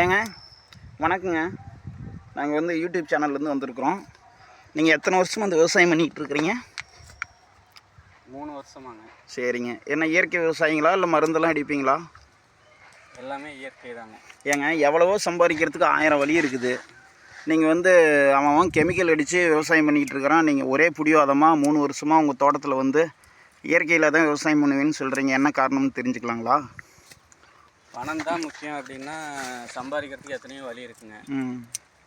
ஏங்க வணக்கங்க. நாங்கள் வந்து யூடியூப் சேனல்லேருந்து வந்திருக்கிறோம். நீங்கள் எத்தனை வருஷமாக அந்த விவசாயம் பண்ணிகிட்டு இருக்கிறீங்க? மூணு வருஷமாங்க. சரிங்க. என்ன இயற்கை விவசாயிங்களா இல்லை மருந்தெல்லாம் அடிப்பீங்களா? எல்லாமே இயற்கை தாங்க. ஏங்க எவ்வளவோ சம்பாதிக்கிறதுக்கு ஆயிரம் வழி இருக்குது. நீங்கள் வந்து அவன் அவன் கெமிக்கல் அடித்து விவசாயம் பண்ணிக்கிட்டு இருக்கிறான். நீங்கள் ஒரே புடிவாதமாக மூணு வருஷமாக உங்கள் தோட்டத்தில் வந்து இயற்கையில் தான் விவசாயம் பண்ணுவேன்னு சொல்கிறீங்க என்ன காரணம்னு தெரிஞ்சுக்கலாங்களா? பணம் தான் முக்கியம் அப்படின்னா சம்பாதிக்கிறதுக்கு எத்தனையோ வழி இருக்குங்க.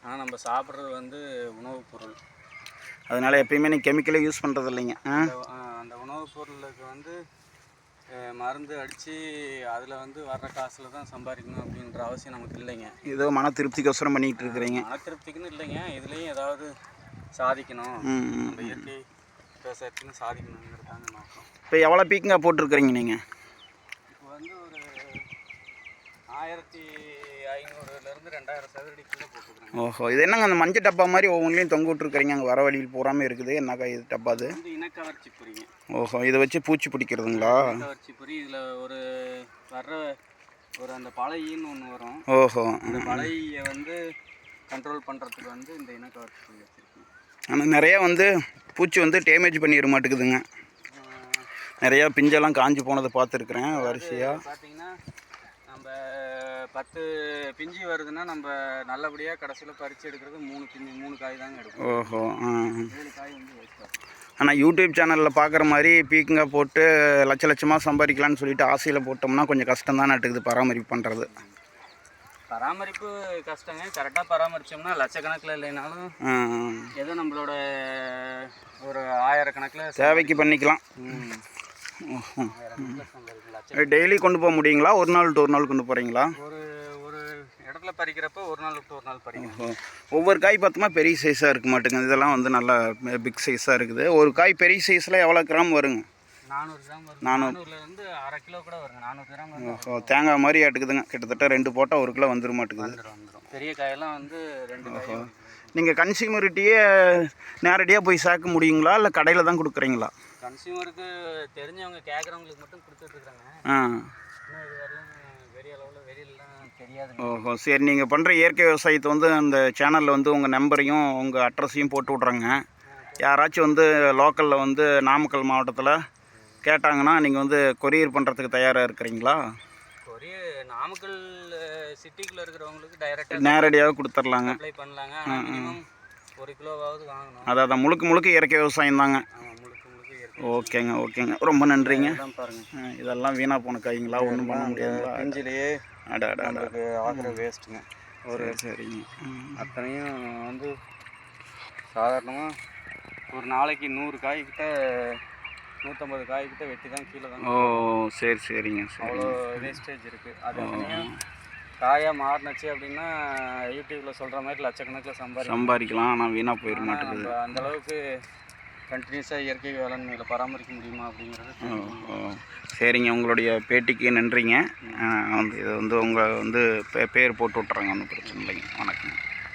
ஆனால் நம்ம சாப்பிட்றது வந்து உணவுப் பொருள். அதனால் எப்பயுமே நீ கெமிக்கலே யூஸ் பண்ணுறது இல்லைங்க. அந்த உணவுப் பொருளுக்கு வந்து மருந்து அடித்து அதில் வந்து வர்ற காசில் தான் சம்பாதிக்கணும் அப்படின்ற அவசியம் நமக்கு இல்லைங்க. ஏதோ மன திருப்திக்கோசரம் பண்ணிக்கிட்டு இருக்கிறீங்க. மன திருப்திக்குன்னு இல்லைங்க. இதுலேயும் ஏதாவது சாதிக்கணும். நம்ம இயற்கை விவசாயத்துக்குன்னு சாதிக்கணுங்கிறதாங்க நோக்கம் இப்போ எவ்வளோ பீக்குங்க போட்டிருக்கிறீங்க நீங்கள் இப்போ வந்து ஒரு ஆயிரத்தி ஐநூறுலேருந்து ரெண்டாயிரம் சதுரடிக்குள்ளே ஓஹோ இது என்னங்க அந்த மஞ்சள் டப்பா மாதிரி ஒவ்வொன்றிலையும் தொங்க விட்ருக்குறீங்க அங்கே வர வழியில் பூராமே இருக்குது. என்னக்கா இது டப்பா அது? வந்து இனக்கவர்ச்சி பொறிங்க. ஓஹோ இதை வச்சு பூச்சி பிடிக்கிறதுங்களா? இனக்கவர்ச்சி பொறி. இதில் ஒரு வர்ற ஒரு அந்த பழையின்னு ஒன்று வரும். ஓஹோ. அந்த பழையை வந்து கண்ட்ரோல் பண்ணுறதுக்கு வந்து இந்த இனக்கவர்ச்சி பொறி வச்சுருக்கேன் ஆனால் நிறையா வந்து பூச்சி வந்து டேமேஜ் பண்ணிட மாட்டேங்குதுங்க. நிறையா பிஞ்செல்லாம் காஞ்சி போனதை பார்த்துருக்குறேன் வரிசையாக பார்த்தீங்கன்னா பத்து பிஞ்சு வருதுன்னா நம்ம நல்லபடியாக கடைசியில் பறித்து எடுக்கிறது மூணு பிஞ்சு மூணு காய் தாங்க எடுக்கும். ஓஹோ ஏழு காய் வந்து ஆனால் யூடியூப் சேனலில் பார்க்குற மாதிரி பீக்குங்க போட்டு லட்ச லட்சமாக சம்பாதிக்கலாம்னு சொல்லிட்டு ஆசையில் போட்டோம்னா கொஞ்சம் கஷ்டம் தான் நட்டுக்குது பராமரிப்பு பண்ணுறது பராமரிப்பு கஷ்டங்க. கரெக்டாக பராமரித்தோம்னா லட்சக்கணக்கில் இல்லைனாலும் ஏதோ நம்மளோட ஒரு ஆயிரக்கணக்கில் தேவைக்கு பண்ணிக்கலாம். டெய்லி கொண்டு போக முடியுங்களா? ஒரு நாள் டு ஒரு நாள் கொண்டு போகிறீங்களா ஒரு ஒரு இடத்துல பறிக்கிறப்ப ஒரு நாள் விட்டு ஒரு நாள் பறிக்கணும் ஓ. ஒவ்வொரு காய் பார்த்தோமா பெரிய சைஸாக இருக்க மாட்டேங்குது. இதெல்லாம் வந்து நல்லா பிக் சைஸாக இருக்குது. ஒரு காய் பெரிய சைஸில் எவ்வளோ கிராம் வருங்க? நானூறு கிராம் வரும் நானூறு. நானூறுலேருந்து அரை கிலோ கூட வருங்க. நானூறு கிராம் தேங்காய் மாதிரி எடுக்குதுங்க கிட்டத்தட்ட ரெண்டு போட்டால் ஒரு கிலோ வந்துட மாட்டேங்குது. வந்துடும் வந்துடும் பெரிய காயெல்லாம் வந்து ரெண்டு. நீங்கள் கன்சியூமரிட்டியே நேரடியாக போய் சேர்க்க முடியுங்களா? இல்லை கடையில் தான் கொடுக்குறீங்களா? கன்சியூமருக்கு தெரிஞ்சவங்க கேட்குறவங்களுக்கு மட்டும் கொடுத்துட்ருக்குறாங்க ஆ. ஓஹோ சரி நீங்கள் பண்ணுற இயற்கை விவசாயத்தை வந்து அந்த சேனலில் வந்து உங்கள் நம்பரையும் உங்கள் அட்ரஸையும் போட்டு விட்றேங்க. யாராச்சும் வந்து லோக்கலில் வந்து நாமக்கல் மாவட்டத்தில் கேட்டாங்கன்னா நீங்கள் வந்து கொரியர் பண்ணுறதுக்கு தயாராக இருக்கிறீங்களா? ஒரே நாமக்கல் சிட்டிக்குள்ளே இருக்கிறவங்களுக்கு டைரெக்டாக நேரடியாக கொடுத்துர்லாங்க. அப்ளை பண்ணலாங்க. ஆனால் மினிமம் ஒரு கிலோவாவது வாங்கணும். அதான் முழுக்க முழுக்க இயற்கை விவசாயம் தாங்க. முழுக்க ஓகேங்க ஓகேங்க. ரொம்ப நன்றிங்க. தான் பாருங்க. ஆ, இதெல்லாம் வீணாக போன காய்ங்களா? ஒன்றும் பண்ண முடியாதுங்களா? பிஞ்சிலேயே அடா அடா அடா. நம்மளுக்கு ஆகிற வேஸ்ட்டுங்க ஒரு சரி, சரிங்க. ம். அத்தனையும் வந்து சாதாரணமாக ஒரு நாளைக்கு நூறு காய்கிட்ட நூற்றம்பது காய்கிட்ட வெட்டி தான் கீழே தான் ஓ சரி சரிங்க சரி அவ்வளோ வேஸ்டேஜ் இருக்குது அது காயாக மாறினுச்சு அப்படின்னா யூடியூப்பில் சொல்கிற மாதிரி லட்சக்கணக்கில் சம்பாதிக்கலாம். சம்பாதிக்கலாம் ஆனால் வீணாக போயிட மாட்டேங்குது. நம்ம அந்த அளவுக்கு கண்டினியூஸாக இயற்கை வேளாண்மையில் பராமரிக்க முடியுமா அப்படிங்கிறது சரிங்க உங்களுடைய பேட்டிக்கு நன்றிங்க. வந்து இது வந்து உங்கள் வந்து பே- பேர் போட்டு விட்றாங்க ஒன்றும் பிரச்சனை இல்லைங்க. வணக்கம்.